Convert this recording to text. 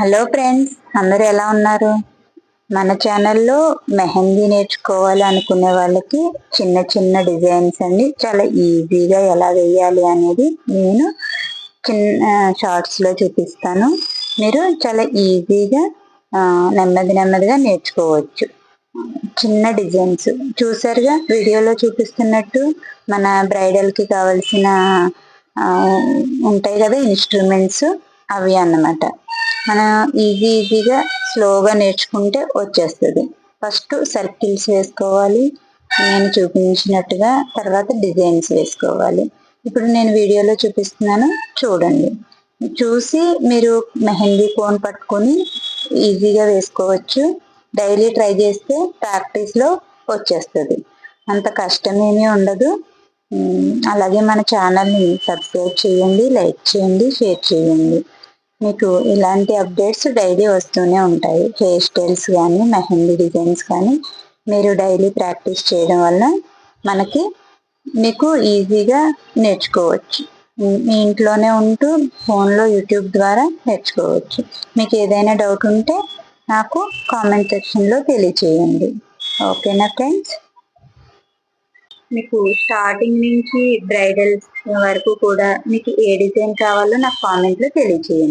Hello friends అందరు ఎలా ఉన్నారు? మన ఛానల్లో మెహందీ నేర్చుకోవాలి అనుకునే వాళ్ళకి చిన్న చిన్న డిజైన్స్ అండి. చాలా ఈజీగా ఎలా వేయాలి అనేది నేను చిన్న షార్ట్స్లో చూపిస్తాను. మీరు చాలా ఈజీగా నెమ్మది నెమ్మదిగా నేర్చుకోవచ్చు. చిన్న డిజైన్స్. చూసారుగా వీడియోలో చూపిస్తున్నట్టు మన బ్రైడల్కి కావలసిన ఉంటాయి కదా ఇన్స్ట్రుమెంట్స్ అవి అన్నమాట. మనం ఈజీ ఈజీగా స్లోగా నేర్చుకుంటే వచ్చేస్తుంది. ఫస్ట్ సర్కిల్స్ వేసుకోవాలి. నేను చూపించినట్టుగా తర్వాత డిజైన్స్ వేసుకోవాలి. ఇప్పుడు నేను వీడియోలో చూపిస్తున్నాను. చూడండి. చూసి మీరు మెహందీ కోన్ పట్టుకొని ఈజీగా వేసుకోవచ్చు. డైలీ ట్రై చేస్తే ప్రాక్టీస్లో వచ్చేస్తుంది. అంత కష్టమేమీ ఉండదు. అలాగే మన ఛానల్ని సబ్స్క్రైబ్ చేయండి లైక్ చేయండి షేర్ చేయండి. మీకు ఇలాంటి అప్డేట్స్ డైలీ వస్తూనే ఉంటాయి. హెయిర్ స్టైల్స్ కానీ మెహందీ డిజైన్స్ కానీ మీరు డైలీ ప్రాక్టీస్ చేయడం వల్ల మనకి మీకు ఈజీగా నేర్చుకోవచ్చు. మీ- ఇంట్లోనే ఉంటూ ఫోన్లో యూట్యూబ్ ద్వారా నేర్చుకోవచ్చు. మీకు ఏదైనా డౌట్ ఉంటే నాకు కామెంట్ సెక్షన్లో తెలియచేయండి. ఓకేనా ఫ్రెండ్స్? మీకు స్టార్టింగ్ నుంచి బ్రైడల్స్ వరకు కూడా మీకు ఏ డిజైన్ కావాలో నాకు కామెంట్లో తెలియచేయండి.